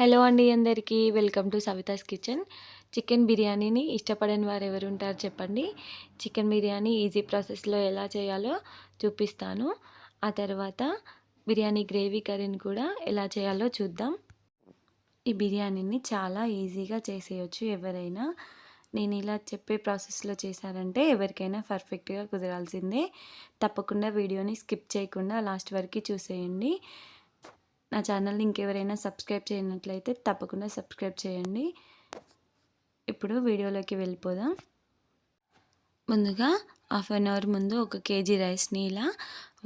Hello అండి అందరికీ. Welcome to Savitha's kitchen. Chicken బిర్యానీని ఇష్టపడని వారు ఎవరు ఉంటారు చెప్పండి. చికెన్ బిర్యానీ ఈజీ ప్రాసెస్లో ఎలా చేయాలో చూపిస్తాను. ఆ తర్వాత బిర్యానీ గ్రేవీ కర్రీని కూడా ఎలా చేయాలో చూద్దాం. ఈ బిర్యానీని చాలా ఈజీగా చేసేయచ్చు ఎవరైనా. నేను ఇలా చెప్పే ప్రాసెస్లో చేశారంటే ఎవరికైనా పర్ఫెక్ట్గా కుదరాల్సిందే. తప్పకుండా వీడియోని స్కిప్ చేయకుండా లాస్ట్ వరకు చూసేయండి. నా ఛానల్ని ఇంకెవరైనా సబ్స్క్రైబ్ చేయనట్లయితే తప్పకుండా సబ్స్క్రైబ్ చేయండి. ఇప్పుడు వీడియోలోకి వెళ్ళిపోదాం. ముందుగా హాఫ్ అన్ అవర్ ముందు ఒక కేజీ రైస్ని ఇలా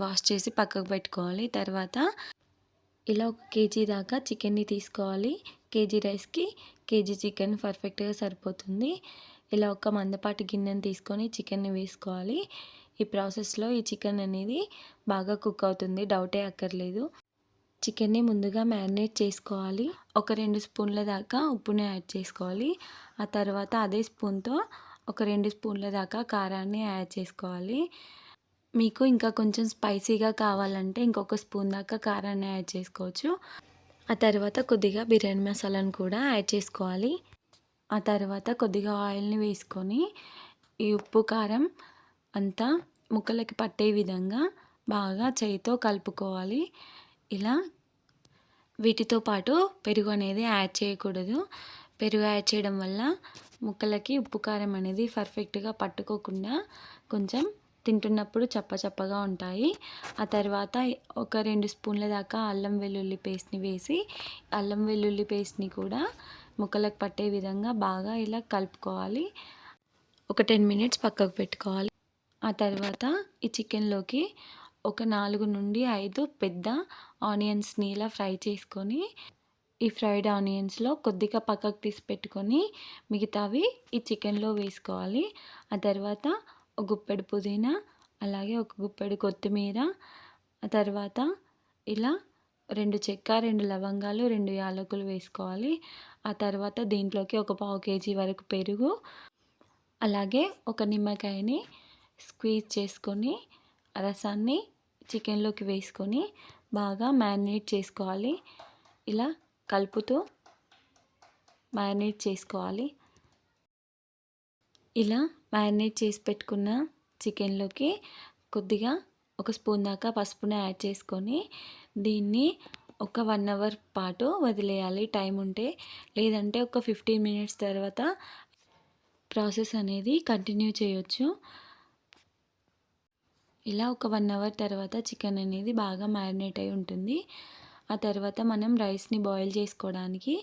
వాష్ చేసి పక్కకు పెట్టుకోవాలి. తర్వాత ఇలా ఒక కేజీ దాకా చికెన్ని తీసుకోవాలి. కేజీ రైస్కి కేజీ చికెన్ పర్ఫెక్ట్గా సరిపోతుంది. ఇలా ఒక మందపాటి గిన్నెని తీసుకొని చికెన్ని వేసుకోవాలి. ఈ ప్రాసెస్లో ఈ చికెన్ అనేది బాగా కుక్ అవుతుంది. డౌటే అక్కర్లేదు. చికెన్ని ముందుగా మ్యారినేట్ చేసుకోవాలి. ఒక రెండు స్పూన్ల దాకా ఉప్పుని యాడ్ చేసుకోవాలి. ఆ తర్వాత అదే స్పూన్తో ఒక రెండు స్పూన్ల దాకా కారాన్ని యాడ్ చేసుకోవాలి. మీకు ఇంకా కొంచెం స్పైసీగా కావాలంటే ఇంకొక స్పూన్ దాకా కారాన్ని యాడ్ చేసుకోవచ్చు. ఆ తర్వాత కొద్దిగా బిర్యానీ మసాలాను కూడా యాడ్ చేసుకోవాలి. ఆ తర్వాత కొద్దిగా ఆయిల్ని వేసుకొని ఈ ఉప్పు కారం అంతా ముక్కలకి పట్టే విధంగా బాగా చేయితో కలుపుకోవాలి. ఇలా వీటితో పాటు పెరుగు అనేది యాడ్ చేయకూడదు. పెరుగు యాడ్ చేయడం వల్ల ముక్కలకి ఉప్పు కారం అనేది పర్ఫెక్ట్గా పట్టుకోకుండా కొంచెం తింటున్నప్పుడు చప్ప చప్పగా ఉంటాయి. ఆ తర్వాత ఒక రెండు స్పూన్ల దాకా అల్లం వెల్లుల్లి పేస్ట్ని వేసి అల్లం వెల్లుల్లి పేస్ట్ని కూడా ముక్కలకు పట్టే విధంగా బాగా ఇలా కలుపుకోవాలి. ఒక టెన్ మినిట్స్ పక్కకు పెట్టుకోవాలి. ఆ తర్వాత ఈ చికెన్లోకి ఒక నాలుగు నుండి ఐదు పెద్ద ఆనియన్స్ని ఇలా ఫ్రై చేసుకొని ఈ ఫ్రైడ్ ఆనియన్స్లో కొద్దిగా పక్కకు తీసి పెట్టుకొని మిగతావి ఈ చికెన్లో వేసుకోవాలి. ఆ తర్వాత ఒక గుప్పెడు పుదీనా అలాగే ఒక గుప్పెడు కొత్తిమీర ఆ తర్వాత ఇలా రెండు చెక్క రెండు లవంగాలు రెండు యాలకులు వేసుకోవాలి. ఆ తర్వాత దీంట్లోకి ఒక పావు కేజీ వరకు పెరుగు అలాగే ఒక నిమ్మకాయని స్క్వీజ్ చేసుకొని రసాన్ని చికెన్లోకి వేసుకొని బాగా మ్యారినేట్ చేసుకోవాలి. ఇలా కలుపుతూ మ్యారినేట్ చేసుకోవాలి. ఇలా మ్యారినేట్ చేసి పెట్టుకున్న చికెన్లోకి కొద్దిగా ఒక స్పూన్ దాకా పసుపుని యాడ్ చేసుకొని దీన్ని ఒక వన్ అవర్ పాటు వదిలేయాలి. టైం ఉంటే లేదంటే ఒక ఫిఫ్టీన్ మినిట్స్ తర్వాత ప్రాసెస్ అనేది కంటిన్యూ చేయొచ్చు. ఇలా ఒక వన్ అవర్ తర్వాత చికెన్ అనేది బాగా మ్యారినేట్ అయి ఉంటుంది. ఆ తర్వాత మనం రైస్ని బాయిల్ చేసుకోవడానికి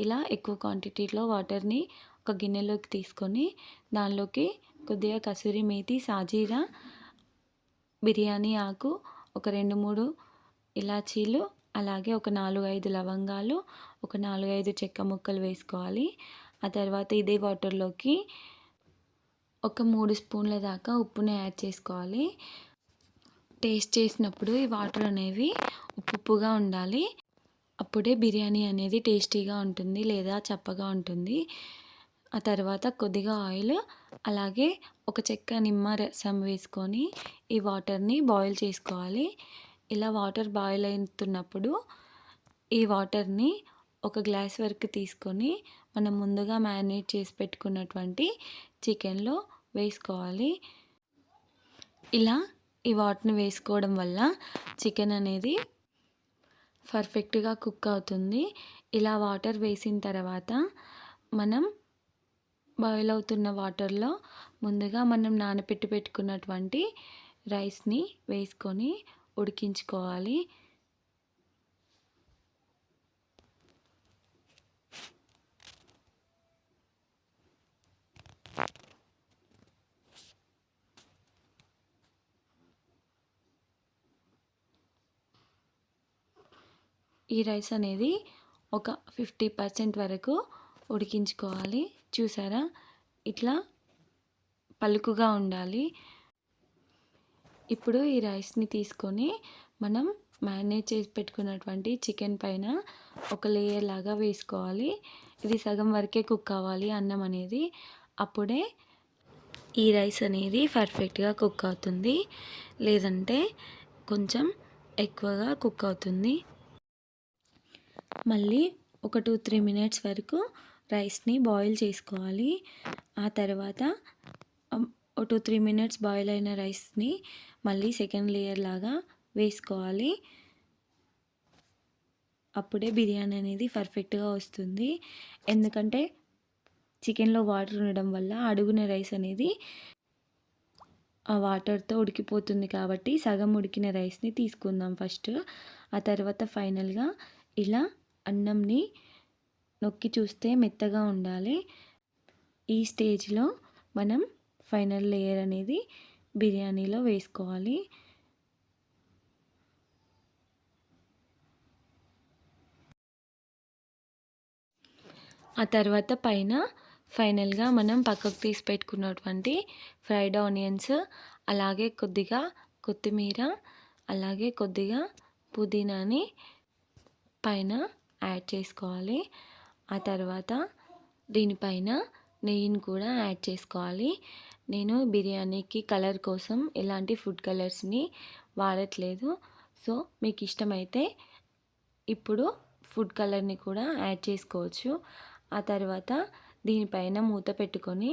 ఇలా ఎక్కువ క్వాంటిటీలో వాటర్ని ఒక గిన్నెలోకి తీసుకొని దానిలోకి కొద్దిగా కసూరి మేతి సాజీరా బిర్యానీ ఆకు ఒక రెండు మూడు ఇలాచీలు అలాగే ఒక నాలుగు ఐదు లవంగాలు ఒక నాలుగు ఐదు చెక్క ముక్కలు వేసుకోవాలి. ఆ తర్వాత ఇదే వాటర్లోకి ఒక మూడు స్పూన్ల దాకా ఉప్పుని యాడ్ చేసుకోవాలి. టేస్ట్ చేసినప్పుడు ఈ వాటర్ అనేవి ఉప్పుగా ఉండాలి. అప్పుడే బిర్యానీ అనేది టేస్టీగా ఉంటుంది లేదా చప్పగా ఉంటుంది. ఆ తర్వాత కొద్దిగా ఆయిల్ అలాగే ఒక చెక్క నిమ్మ రసం వేసుకొని ఈ వాటర్ని బాయిల్ చేసుకోవాలి. ఇలా వాటర్ బాయిల్ అవుతున్నప్పుడు ఈ వాటర్ని ఒక గ్లాస్ వరకు తీసుకొని మనం ముందుగా మ్యారినేట్ చేసి పెట్టుకున్నటువంటి చికెన్లో వేసుకోవాలి. ఇలా ఈ వాటిని వేసుకోవడం వల్ల చికెన్ అనేది పర్ఫెక్ట్గా కుక్ అవుతుంది. ఇలా వాటర్ వేసిన తర్వాత మనం బాయిల్ అవుతున్న వాటర్లో ముందుగా మనం నానబెట్టి పెట్టుకున్నటువంటి రైస్ని వేసుకొని ఉడికించుకోవాలి. ఈ రైస్ అనేది ఒక ఫిఫ్టీ పర్సెంట్ వరకు ఉడికించుకోవాలి. చూసారా? ఇట్లా పలుకుగా ఉండాలి. ఇప్పుడు ఈ రైస్ని తీసుకొని మనం మ్యారినేట్ చేసి పెట్టుకున్నటువంటి చికెన్ పైన ఒక లేయర్ లాగా వేసుకోవాలి. ఇది సగం వరకే కుక్ అవ్వాలి అన్నం అనేది. అప్పుడే ఈ రైస్ అనేది పర్ఫెక్ట్గా కుక్ అవుతుంది. లేదంటే కొంచెం ఎక్కువగా కుక్ అవుతుంది. మళ్ళీ ఒక టూ త్రీ మినిట్స్ వరకు రైస్ని బాయిల్ చేసుకోవాలి. ఆ తర్వాత ఒక టూ త్రీ మినిట్స్ బాయిల్ అయిన రైస్ని మళ్ళీ సెకండ్ లేయర్ లాగా వేసుకోవాలి. అప్పుడే బిర్యానీ అనేది పర్ఫెక్ట్గా వస్తుంది. ఎందుకంటే చికెన్లో వాటర్ ఉండడం వల్ల అడుగున రైస్ అనేది ఆ వాటర్తో ఉడికిపోతుంది కాబట్టి సగం ఉడికిన రైస్ని తీసుకుందాం ఫస్ట్. ఆ తర్వాత ఫైనల్గా ఇలా అన్నంని నొక్కి చూస్తే మెత్తగా ఉండాలి. ఈ స్టేజ్లో మనం ఫైనల్ లేయర్ అనేది బిర్యానీలో వేసుకోవాలి. ఆ తర్వాత పైన ఫైనల్గా మనం పక్కకు తీసి పెట్టుకున్నటువంటి ఫ్రైడ్ ఆనియన్స్ అలాగే కొద్దిగా కొత్తిమీర అలాగే కొద్దిగా పుదీనాని పైన యాడ్ చేసుకోవాలి. ఆ తర్వాత దీనిపైన నెయ్యిని కూడా యాడ్ చేసుకోవాలి. నేను బిర్యానీకి కలర్ కోసం ఎలాంటి ఫుడ్ కలర్స్ని వాడట్లేదు. సో మీకు ఇష్టమైతే ఇప్పుడు ఫుడ్ కలర్ని కూడా యాడ్ చేసుకోవచ్చు. ఆ తర్వాత దీనిపైన మూత పెట్టుకొని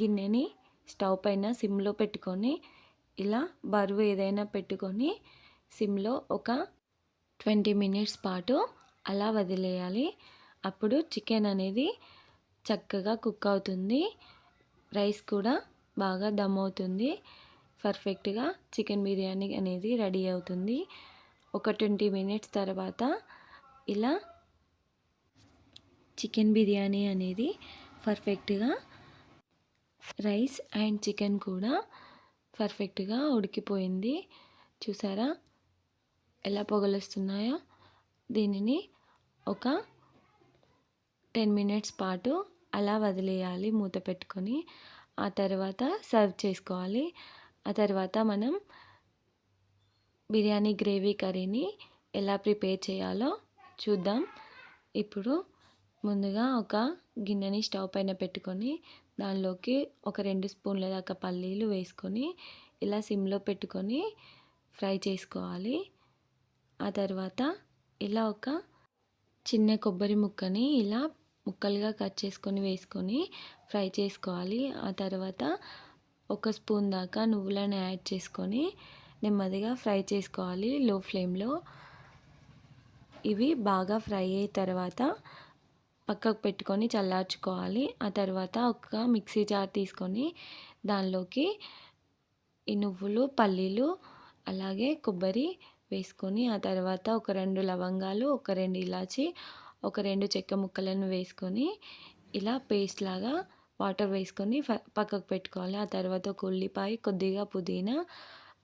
గిన్నెని స్టవ్ పైన సిమ్లో పెట్టుకొని ఇలా బరువు ఏదైనా పెట్టుకొని సిమ్లో ఒక ట్వంటీ మినిట్స్ పాటు అలా వదిలేయాలి. అప్పుడు చికెన్ అనేది చక్కగా కుక్ అవుతుంది. రైస్ కూడా బాగా దమ్ అవుతుంది. పర్ఫెక్ట్గా చికెన్ బిర్యానీ అనేది రెడీ అవుతుంది. ఒక ట్వంటీ మినిట్స్ తర్వాత ఇలా చికెన్ బిర్యానీ అనేది పర్ఫెక్ట్గా రైస్ అండ్ చికెన్ కూడా పర్ఫెక్ట్గా ఉడికిపోయింది. చూసారా? ఎలా పొగలొస్తున్నాయో? దీనిని ఒక టెన్ మినిట్స్ పాటు అలా వదిలేయాలి మూత పెట్టుకొని. ఆ తర్వాత సర్వ్ చేసుకోవాలి. ఆ తర్వాత మనం బిర్యానీ గ్రేవీ కర్రీని ఎలా ప్రిపేర్ చేయాలో చూద్దాం. ఇప్పుడు ముందుగా ఒక గిన్నెని స్టవ్ పైన పెట్టుకొని దానిలోకి ఒక రెండు స్పూన్ల దాకా పల్లీలు వేసుకొని ఇలా సిమ్లో పెట్టుకొని ఫ్రై చేసుకోవాలి. ఆ తర్వాత ఇలా ఒక చిన్న కొబ్బరి ముక్కని ఇలా ముక్కలుగా కట్ చేసుకొని వేసుకొని ఫ్రై చేసుకోవాలి. ఆ తర్వాత ఒక స్పూన్ దాకా నువ్వులను యాడ్ చేసుకొని నెమ్మదిగా ఫ్రై చేసుకోవాలి లో ఫ్లేమ్లో. ఇవి బాగా ఫ్రై అయిన తర్వాత పక్కకు పెట్టుకొని చల్లార్చుకోవాలి. ఆ తర్వాత ఒక మిక్సీ జార్ తీసుకొని దానిలోకి ఈ నువ్వులు పల్లీలు అలాగే కొబ్బరి వేసుకొని ఆ తర్వాత ఒక రెండు లవంగాలు ఒక రెండు ఇలాచి ఒక రెండు చెక్క ముక్కలను వేసుకొని ఇలా పేస్ట్ లాగా వాటర్ వేసుకొని పక్కకు పెట్టుకోవాలి. ఆ తర్వాత ఒక ఉల్లిపాయ కొద్దిగా పుదీనా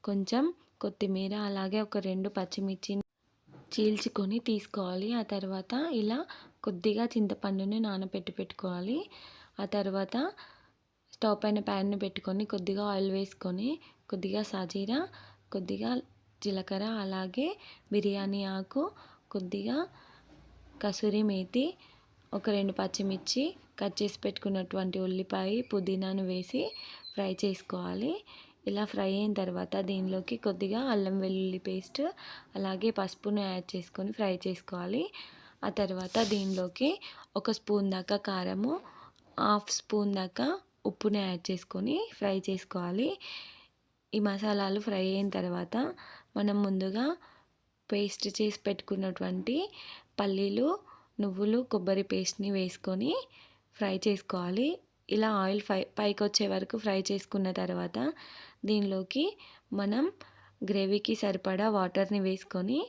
కొంచెం కొత్తిమీర అలాగే ఒక రెండు పచ్చిమిర్చి చీల్చుకొని తీసుకోవాలి. ఆ తర్వాత ఇలా కొద్దిగా చింతపండుని నానబెట్టి పెట్టుకోవాలి. ఆ తర్వాత స్టవ్ పైన ప్యాన్ని పెట్టుకొని కొద్దిగా ఆయిల్ వేసుకొని కొద్దిగా సాజీరా కొద్దిగా జీలకర్ర అలాగే బిర్యానీ ఆకు కొద్దిగా కసూరి మేతి ఒక రెండు పచ్చిమిర్చి కట్ చేసి పెట్టుకున్నటువంటి ఉల్లిపాయ పుదీనాను వేసి ఫ్రై చేసుకోవాలి. ఇలా ఫ్రై అయిన తర్వాత దీనిలోకి కొద్దిగా అల్లం వెల్లుల్లి పేస్ట్ అలాగే పసుపును యాడ్ చేసుకొని ఫ్రై చేసుకోవాలి. ఆ తర్వాత దీనిలోకి ఒక స్పూన్ దాకా కారము హాఫ్ స్పూన్ దాకా ఉప్పుని యాడ్ చేసుకొని ఫ్రై చేసుకోవాలి. ఈ మసాలాలు ఫ్రై అయిన తర్వాత మనం ముందుగా పేస్ట్ చేసి పెట్టుకున్నటువంటి పల్లీలు నువ్వులు కొబ్బరి పేస్ట్ని వేసుకొని ఫ్రై చేసుకోవాలి. ఇలా ఆయిల్ ఫై పైకి వచ్చే వరకు ఫ్రై చేసుకున్న తర్వాత దీనిలోకి మనం గ్రేవీకి సరిపడా వాటర్ని వేసుకొని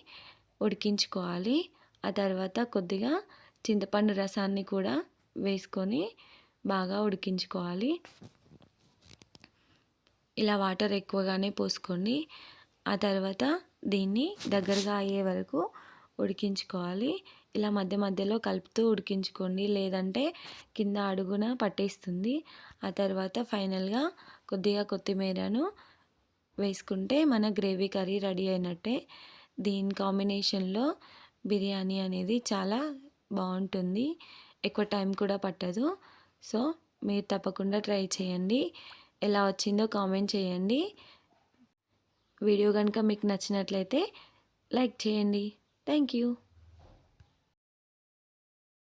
ఉడికించుకోవాలి. ఆ తర్వాత కొద్దిగా చింతపండు రసాన్ని కూడా వేసుకొని బాగా ఉడికించుకోవాలి. ఇలా వాటర్ ఎక్కువగానే పోసుకోండి ఆ తర్వాత దీన్ని దగ్గరగా అయ్యే వరకు ఉడికించుకోవాలి. ఇలా మధ్య మధ్యలో కలుపుతూ ఉడికించుకోండి. లేదంటే కింద అడుగున పట్టేస్తుంది. ఆ తర్వాత ఫైనల్గా కొద్దిగా కొత్తిమీరను వేసుకుంటే మన గ్రేవీ కర్రీ రెడీ అయినట్టే. దీని కాంబినేషన్లో బిర్యానీ అనేది చాలా బాగుంటుంది. ఎక్కువ టైం కూడా పట్టదు. సో మీరు తప్పకుండా ట్రై చేయండి. ఎలా వచ్చిందో కామెంట్ చేయండి. వీడియో కనుక మీకు నచ్చినట్లయితే లైక్ చేయండి. Thank you.